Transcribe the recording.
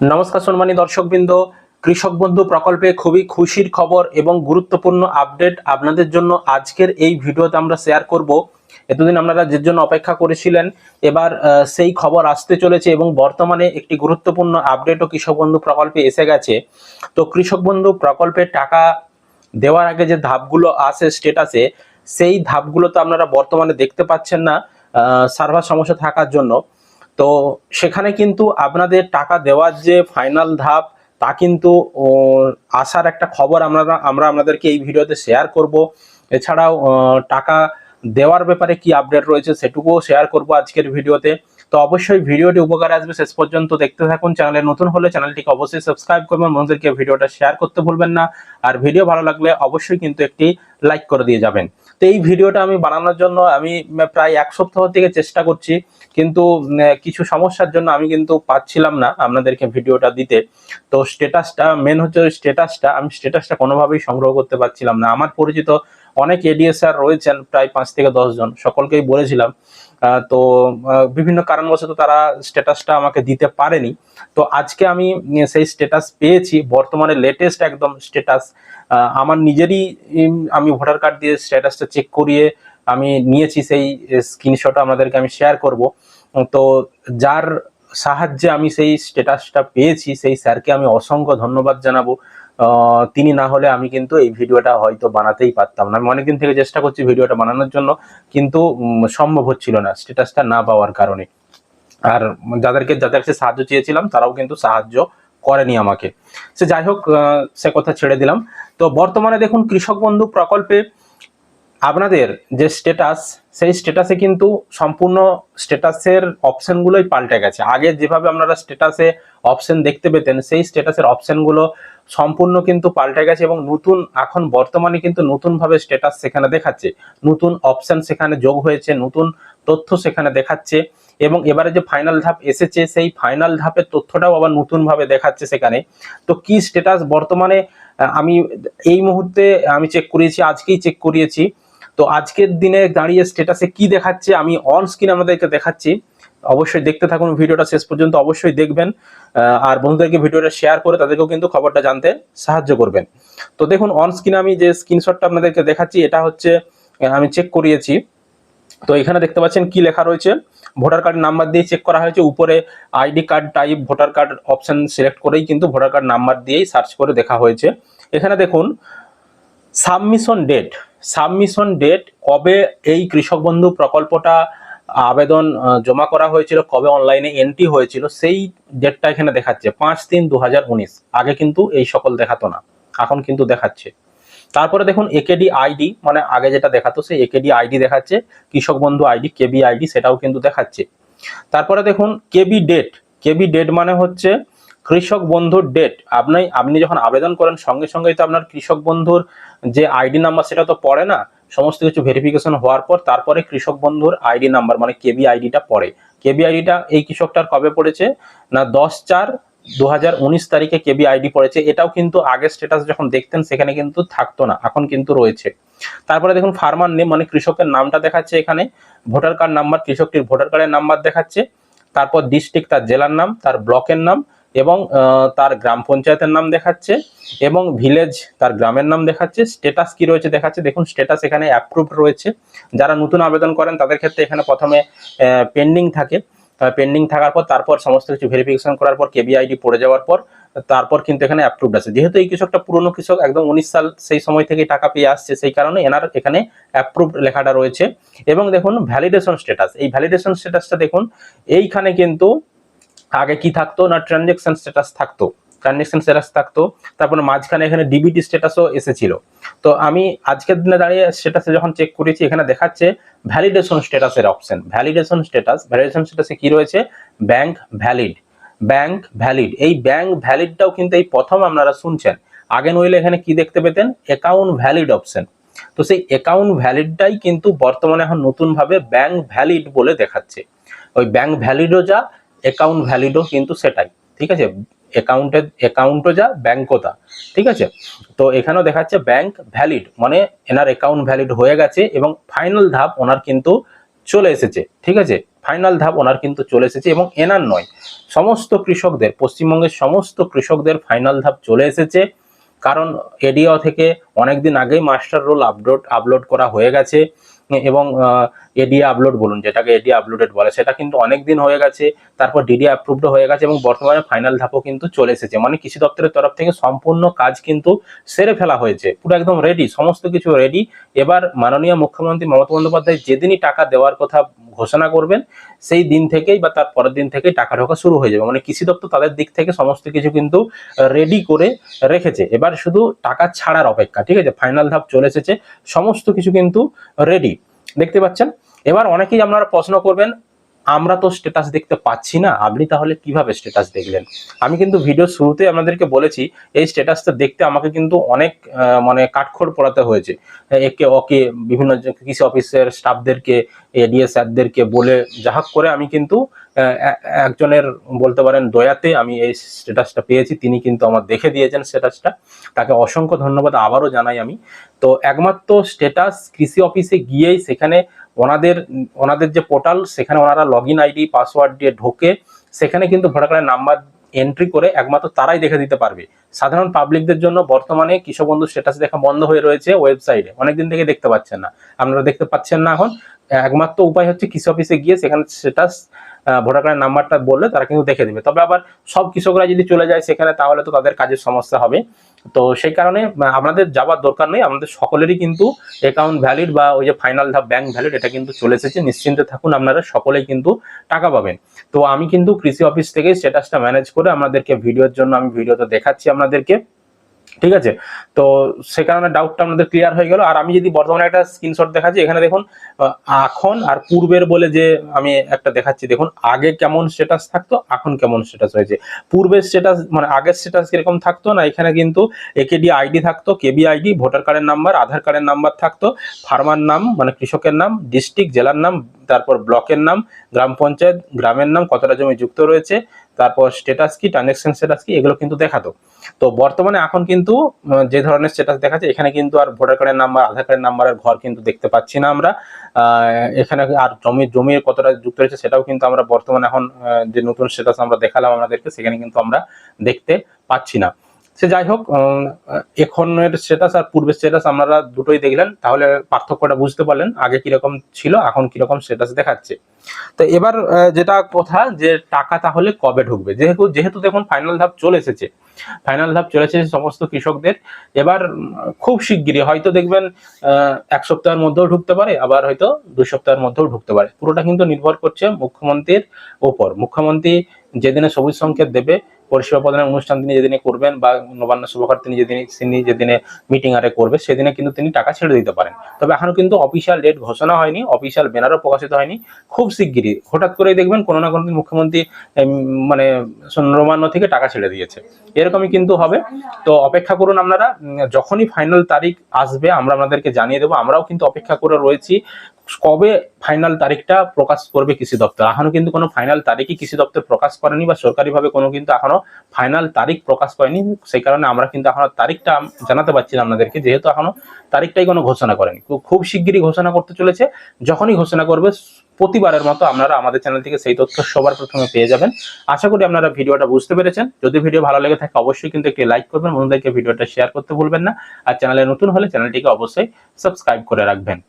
নমস্কার সম্মানী দর্শকবৃন্দ। কৃষক বন্ধু প্রকল্পে খুবই খুশির খবর এবং গুরুত্বপূর্ণ আপডেট আপনাদের জন্য আজকের এই ভিডিওতে আমরা শেয়ার করব। এতদিন আপনারা যে জন্য অপেক্ষা করেছিলেন, এবার সেই খবর আসতে চলেছে এবং বর্তমানে একটি গুরুত্বপূর্ণ আপডেটও কৃষক বন্ধু প্রকল্পে এসে গেছে। তো কৃষক বন্ধু, প্রকল্পে টাকা দেওয়ার আগে যে ধাপগুলো আসে স্টেটাসে সেই ধাপগুলো তো আপনারা বর্তমানে দেখতে পাচ্ছেন না সার্ভার সমস্যা থাকার জন্য। তো সেখানে কিন্তু আপনাদের টাকা দেওয়ার যে ফাইনাল ধাপ, তা কিন্তু আসার একটা খবর আমরা আমরা আপনাদেরকে এই ভিডিওতে শেয়ার করব। এছাড়াও টাকা দেওয়ার ব্যাপারে কি আপডেট রয়েছে সেটুকুও শেয়ার করব আজকের ভিডিওতে। তো অবশ্যই ভিডিওটি উপকারে আসবে, শেষ পর্যন্ত দেখতে থাকুন। চ্যানেলে নতুন হলে চ্যানেলটিকে অবশ্যই সাবস্ক্রাইব করবেন। বন্ধুদেরকে ভিডিওটা শেয়ার করতে ভুলবেন না। আর ভিডিও ভালো লাগলে অবশ্যই কিন্তু একটি লাইক করে দিয়ে যাবেন। তো এই ভিডিওটা আমি বানানোর জন্য আমি প্রায় এক সপ্তাহ থেকে চেষ্টা করছি, কিন্তু কিছু সমস্যার জন্য আমি কিন্তু পাচ্ছিলাম না আপনাদেরকে ভিডিওটা দিতে। তো স্টেটাসটা মেন হচ্ছে স্টেটাসটা আমি স্টেটাসটা কোনোভাবেই সংগ্রহ করতে পারছিলাম না। আমার পরিচিত অনেক এডিএসআর রয়েছেন, প্রায় পাঁচ থেকে দশ জন। সকলকেই বলেছিলাম। তো বিভিন্ন কারণবশত তারা স্ট্যাটাসটা আমাকে দিতে পারেনি। তো আজকে আমি সেই স্ট্যাটাস পেয়েছি। বর্তমানে লেটেস্ট একদম স্ট্যাটাস। আমার নিজেরই আমি ভোটার কার্ড দিয়ে স্ট্যাটাসটা চেক করিয়ে আমি নিয়েছি। সেই স্ক্রিনশট আপনাদেরকে আমি শেয়ার করব। তো যার সাহায্যে আমি সেই স্ট্যাটাসটা পেয়েছি, সেই স্যারকে আমি অসংখ্য ধন্যবাদ জানাব। তিনি না হলে আমি কিন্তু এই ভিডিওটা হয়তো বানাতেই পারতাম না। আমি অনেকদিন থেকে চেষ্টা করছি ভিডিওটা বানানোর জন্য, কিন্তু সম্ভব হচ্ছিল না, স্ট্যাটাসটা না পাওয়ার কারণে। আর যাদেরকে যাদের কাছে সাহায্য চেয়েছিলাম, তারাও কিন্তু সাহায্য করেনি আমাকে। সে যাই হোক সে কথা ছেড়ে দিলাম। তো বর্তমানে দেখুন, কৃষক বন্ধু প্রকল্পে আপনাদের যে স্ট্যাটাস, সেই স্ট্যাটাসে কিন্তু সম্পূর্ণ স্ট্যাটাসের অপশনগুলোই পাল্টে গেছে। আগে যেভাবে আপনারা স্ট্যাটাসে অপশন দেখতে পেতেন, সেই স্ট্যাটাসের অপশনগুলো সম্পূর্ণ কিন্তু পাল্টে গেছে এবং নতুন এখন বর্তমানে কিন্তু নতুনভাবে স্ট্যাটাস সেখানে দেখাচ্ছে। নতুন অপশন সেখানে যোগ হয়েছে, নতুন তথ্য সেখানে দেখাচ্ছে এবং এবারে যে ফাইনাল ধাপ এসেছে, সেই ফাইনাল ধাপের তথ্যটাও আবার নতুনভাবে দেখাচ্ছে সেখানে। তো কি স্ট্যাটাস বর্তমানে? আমি এই মুহূর্তে আমি চেক করিয়েছি, আজকেই চেক করিয়েছি। তো আজকের দিনে দাঁড়িয়ে স্ট্যাটাসে কি দেখাচ্ছে, আমি অন স্ক্রিন আমাদেরকে দেখাচ্ছি। অবশ্যই দেখতে থাকুন, ভিডিওটা শেষ পর্যন্ত অবশ্যই দেখবেন আর বন্ধুদেরকে ভিডিওটা শেয়ার করে তাদেরকেও কিন্তু খবরটা জানতে সাহায্য করবেন। তো দেখুন অন স্ক্রিনে আমি যে স্ক্রিনশটটা আপনাদেরকে দেখাচ্ছি, এটা হচ্ছে আমি চেক করিয়েছি। তো এখানে দেখতে পাচ্ছেন কি লেখা রয়েছে? ভোটার কার্ড নাম্বার দিয়ে চেক করা হয়েছে। উপরে ID card type voter card option select করেই কিন্তু ভোটার কার্ড নাম্বার দিয়েই সার্চ করে দেখা হয়েছে। এখানে দেখুন সাবমিশন ডেট সাবমিশন ডেট কবে এই কৃষক বন্ধু প্রকল্পটা আবেদন জমা করা হয়েছিল, কবে অনলাইনে এন্ট্রি হয়েছিল, সেই ডেটটা এখানে দেখাচ্ছে, পাঁচ তিন দু আগে কিন্তু এই সকল দেখাতো না, এখন কিন্তু দেখাচ্ছে। তারপরে দেখুন একেডি আইডি মানে আগে যেটা দেখাতো, সেই একেডি আইডি দেখাচ্ছে, কৃষক বন্ধু আইডি কেবি আইডি সেটাও কিন্তু দেখাচ্ছে। তারপরে দেখুন কেবি ডেট কেবি ডেট মানে হচ্ছে কৃষক বন্ধুর ডেট আপনি আপনি যখন আবেদন করেন, সঙ্গে সঙ্গেই তো আপনার কৃষক বন্ধুর যে আইডি নাম্বার সেটা তো পড়ে না সমস্ত কিছু ভেরিফিকেশন হওয়ার পর তারপরে কৃষক বন্ধুর আইডি নাম্বার মানে কেবি আইডিটা পড়ে। কেবি আইডিটা এই কৃষকটার কবে পড়েছে? না, দশ চার দু তারিখে কেবি আইডি পড়েছে। এটাও কিন্তু আগের স্ট্যাটাস যখন দেখতেন, সেখানে কিন্তু থাকতো না। এখন কিন্তু রয়েছে। তারপরে দেখুন ফার্মার নেম মানে কৃষকের নামটা দেখাচ্ছে এখানে। ভোটার কার্ড নাম্বার কৃষকটির ভোটার কার্ডের নাম্বার দেখাচ্ছে। তারপর ডিস্ট্রিক্ট তার জেলার নাম, তার ব্লকের নাম। এবং তার গ্রাম পঞ্চায়েতের নাম দেখাচ্ছে এবং ভিলেজ তার গ্রামের নাম দেখাচ্ছে। স্ট্যাটাস কি রয়েছে দেখাচ্ছে। দেখুন স্ট্যাটাস এখানে অ্যাপ্রুভ রয়েছে। যারা নতুন আবেদন করেন, তাদের ক্ষেত্রে এখানে প্রথমে পেন্ডিং থাকে। পেন্ডিং থাকার পর, তারপর সমস্ত কিছু ভেরিফিকেশন করার পর কেবি আইডি পড়ে যাওয়ার পর, তারপর কিন্তু এখানে অ্যাপ্রুভড আছে। যেহেতু এই কৃষকটা পুরনো কৃষক, একদম উনিশ সাল সেই সময় থেকে টাকা পেয়ে আসছে, সেই কারণে এনার এখানে অ্যাপ্রুভড লেখাটা রয়েছে। এবং দেখুন ভ্যালিডেশন স্ট্যাটাস এই ভ্যালিডেশন স্ট্যাটাসটা দেখুন, এইখানে কিন্তু আগে কি থাকতো না ট্রানজেকশন স্ট্যাটাস থাকতো? ট্রানজেকশন স্ট্যাটাস থাকতো, তারপরে মাঝখানে এখানে ডিবিটি স্ট্যাটাসও এসেছিল। তো আমি আজকের দিনে দাঁড়িয়ে স্ট্যাটাসে যখন চেক করেছি, এখানে দেখাচ্ছে ভ্যালিডেশন স্ট্যাটাসের অপশন ভ্যালিডেশন স্ট্যাটাস ভ্যালিডেশন স্ট্যাটাসে কি রয়েছে? ব্যাংক ভ্যালিড ব্যাংক ভ্যালিড এই ব্যাংক ভ্যালিডটাও কিন্তু এই প্রথম আপনারা শুনছেন। আগে নইলে এখানে কি দেখতে পেতেন? অ্যাকাউন্ট ভ্যালিড অপশন তো সেই অ্যাকাউন্ট ভ্যালিডটাই কিন্তু বর্তমানে এখন নতুনভাবে ব্যাংক ভ্যালিড বলে দেখাচ্ছে। ওই ব্যাংক ভ্যালিডও যা অ্যাকাউন্ট ভ্যালিডও কিন্তু সেটাই, ঠিক আছে? অ্যাকাউন্টের অ্যাকাউন্টও যা ব্যাংকও তা, ঠিক আছে? তো এখানেও দেখাচ্ছে ব্যাংক ভ্যালিড মানে এনার অ্যাকাউন্ট ভ্যালিড হয়ে গেছে এবং ফাইনাল ধাপ ওনার কিন্তু চলে এসেছে, ঠিক আছে? ফাইনাল ধাপ ওনার কিন্তু চলে এসেছে এবং এনার নয়, সমস্ত কৃষকদের, পশ্চিমবঙ্গের সমস্ত কৃষকদের ফাইনাল ধাপ চলে এসেছে। কারণ এডিও থেকে অনেকদিন আগেই মাস্টার রোল আপলোড আপলোড করা হয়ে গেছে। এবং এডিএ আপলোড বলুন, যেটাকে এডিএ আপলোডেড বলে, সেটা কিন্তু অনেক দিন হয়ে গেছে, তারপর ডিডি অ্যাপ্রুভড হয়ে গেছে এবং বর্তমানে ফাইনাল ধাপও কিন্তু চলে এসেছে। মানে কৃষি দপ্তরের তরফ থেকে সম্পূর্ণ কাজ কিন্তু সেরে ফেলা হয়েছে, পুরো একদম রেডি সমস্ত কিছু রেডি এবার মাননীয় মুখ্যমন্ত্রী মমতা বন্দ্যোপাধ্যায় যেদিনই টাকা দেওয়ার কথা ঘোষণা করবেন, সেই দিন থেকেই বা তার পরের দিন থেকেই টাকা ঢোকা শুরু হয়ে যাবে। মানে কৃষি দপ্তর তাদের দিক থেকে সমস্ত কিছু কিন্তু রেডি করে রেখেছে। এবার শুধু টাকা ছাড়ার অপেক্ষা, ঠিক আছে? ফাইনাল ধাপ চলে এসেছে, সমস্ত কিছু কিন্তু রেডি দেখতে পাচ্ছেন? এবার অনেকেই আপনারা প্রশ্ন করবেন, আমরা তো স্টেটাস দেখতে পাচ্ছি না, আপনি তাহলে কীভাবে স্টেটাস দেখলেন? আমি কিন্তু ভিডিও শুরুতে আপনাদেরকে বলেছি, এই স্টেটাসটা দেখতে আমাকে কিন্তু অনেক মানে কাঠখড় পড়াতে হয়েছে। একে ওকে বিভিন্ন কৃষি অফিসের স্টাফদেরকে এডিএ স্যারদেরকে বলে যাহাক করে আমি কিন্তু একজনের বলতে পারেন দয়াতে আমি এই স্ট্যাটাসটা পেয়েছি, তিনি কিন্তু আমার দেখে দিয়েছেন স্ট্যাটাসটা তাকে অসংখ্য ধন্যবাদ, আবারও জানাই আমি। তো একমাত্র স্ট্যাটাস কৃষি অফিসে গিয়েই সেখানে ওনাদের ওনাদের যে পোর্টাল সেখানে ওনারা লগ আইডি পাসওয়ার্ড দিয়ে ঢোকে, সেখানে কিন্তু ভোটার কার্ডের নাম্বার এন্ট্রি করে একমাত্র তারাই দেখে দিতে পারবে। সাধারণ পাবলিকদের জন্য বর্তমানে কৃষক বন্ধু স্ট্যাটাস দেখা বন্ধ হয়ে রয়েছে ওয়েবসাইটে অনেকদিন থেকে দেখতে পাচ্ছেন না। আপনারা দেখতে পাচ্ছেন না এখন। একমাত্র উপায় হচ্ছে কৃষি অফিসে গিয়ে সেখানে স্ট্যাটাস ভোটার কার্ডের নাম্বারটা বললে তারা কিন্তু দেখে দেবে। তবে আবার সব কৃষকরা যদি চলে যায় সেখানে তাহলে তো তাদের কাজের সমস্যা হবে। তো সেই কারণে আমাদের যাবার দরকার নেই। আমাদের সকলেরই কিন্তু অ্যাকাউন্ট ভ্যালিড বা ওই যে ফাইনাল ধাপ ব্যাংক ভ্যালিড এটা কিন্তু চলে এসেছে। নিশ্চিন্তে থাকুন, আপনারা সকলেই কিন্তু টাকা পাবেন। তো আমি কিন্তু কৃষি অফিস থেকে স্ট্যাটাসটা ম্যানেজ করে আপনাদেরকে ভিডিওর জন্য আমি ভিডিওতে দেখাচ্ছি আপনাদেরকে। ঠিক আছে? তো সে কারণে ডাউটটা আমাদের ক্লিয়ার হয়ে গেল। আর আমি যদি বর্তমানে একটা স্ক্রিনশট দেখাচ্ছি, এখানে দেখুন এখন আর পূর্বের বলে যে আমি একটা দেখাচ্ছি, দেখুন, আগে কেমন স্ট্যাটাস থাকতো, এখন কেমন স্ট্যাটাস হয়েছে। পূর্বের স্ট্যাটাস মানে আগের স্ট্যাটাস কীরকম থাকতো না, এখানে কিন্তু একেডি আইডি থাকতো কেবি আইডি ভোটার কার্ডের নাম্বার আধার কার্ডের নাম্বার থাকতো ফার্মার নাম মানে কৃষকের নাম ডিস্ট্রিক্ট জেলার নাম তারপর ব্লকের নাম, গ্রাম পঞ্চায়েত, গ্রামের নাম, কতটা জমি যুক্ত রয়েছে, তারপর স্ট্যাটাস কি ট্রানজেকশন স্ট্যাটাস কি, এগুলো কিন্তু দেখাতো। তো বর্তমানে এখন কিন্তু যে ধরনের স্ট্যাটাস দেখাচ্ছে, এখানে কিন্তু আর ভোটার কার্ডের নাম্বার আধার কার্ডের নাম্বারের ঘর কিন্তু দেখতে পাচ্ছি না আমরা। এখানে আর জমি জমির কতটা যুক্ত রয়েছে, সেটাও কিন্তু আমরা বর্তমানে এখন যে নতুন স্ট্যাটাস আমরা দেখালাম আমাদেরকে, সেখানে কিন্তু আমরা দেখতে পাচ্ছি না। সে যাই হোক এখনের স্ট্যাটাস আর পূর্বের স্ট্যাটাস আপনারা দুটোই দেখলেন, তাহলে পার্থক্যটা বুঝতে পারলেন আগে কীরকম ছিল, এখন কীরকম স্ট্যাটাস দেখাচ্ছে। তো এবার যেটা কথা যে টাকা তাহলে কবে ঢুকবে? যেহেতু যেহেতু দেখুন ফাইনাল ধাপ চলে এসেছে ফাইনাল ধাপ চলে এসেছে সমস্ত কৃষকদের। এবার খুব শিগগিরই, হয়তো দেখবেন এক সপ্তাহের মধ্যেও ঢুকতে পারে, আবার হয়তো দুই সপ্তাহের মধ্যেও ঢুকতে পারে। পুরোটা কিন্তু নির্ভর করছে মুখ্যমন্ত্রীর ওপর। মুখ্যমন্ত্রী যেদিনে সবুজ সংকেত দেবে পরিষেবা প্রদানের অনুষ্ঠান তিনি যেদিনে করবেন বা নবান্ন শুভকার তিনি যেদিন, তিনি যেদিনে মিটিং আরে করবে, সেদিনে কিন্তু তিনি টাকা ছেড়ে দিতে পারেন। তবে এখনও কিন্তু অফিসিয়াল ডেট ঘোষণা হয়নি অফিসিয়াল ব্যানারও প্রকাশিত হয়নি। খুব শিগগিরই, হঠাৎ করেই দেখবেন কোনো না কোনো মুখ্যমন্ত্রী মানে নবান্ন থেকে টাকা ছেড়ে দিয়েছে। এরকমই কিন্তু হবে। তো অপেক্ষা করুন আপনারা যখনই ফাইনাল তারিখ আসবে আমরা আপনাদেরকে জানিয়ে দেবো। আমরাও কিন্তু অপেক্ষা করে রয়েছি। কবে ফাইনাল তারিখটা প্রকাশ করবে কৃষি দপ্তর? এখনও কিন্তু কোনো ফাইনাল তারিখই কৃষি দপ্তর প্রকাশ করেনি বা সরকারিভাবে কোনো কিন্তু এখনও ফাইনাল তারিখ প্রকাশ করেনি। সেই কারণে আমরা কিন্তু এখনও তারিখটা জানাতে পারছি না আপনাদেরকে, যেহেতু এখনও তারিখটাই কোনো ঘোষণা করেনি। খুব- শিগগিরই ঘোষণা করতে চলেছে। যখনই ঘোষণা করবে, প্রতিবারের মতো আপনারা আমাদের চ্যানেল থেকে সেই তথ্য সবার প্রথমে পেয়ে যাবেন। আশা করি আপনারা ভিডিওটা বুঝতে পেরেছেন। যদি ভিডিও ভালো লেগে থাকে, অবশ্যই কিন্তু একটি লাইক করবেন। বন্ধুদেরকে ভিডিওটা শেয়ার করতে ভুলবেন না। আর চ্যানেলে নতুন হলে চ্যানেলটিকে অবশ্যই সাবস্ক্রাইব করে রাখবেন।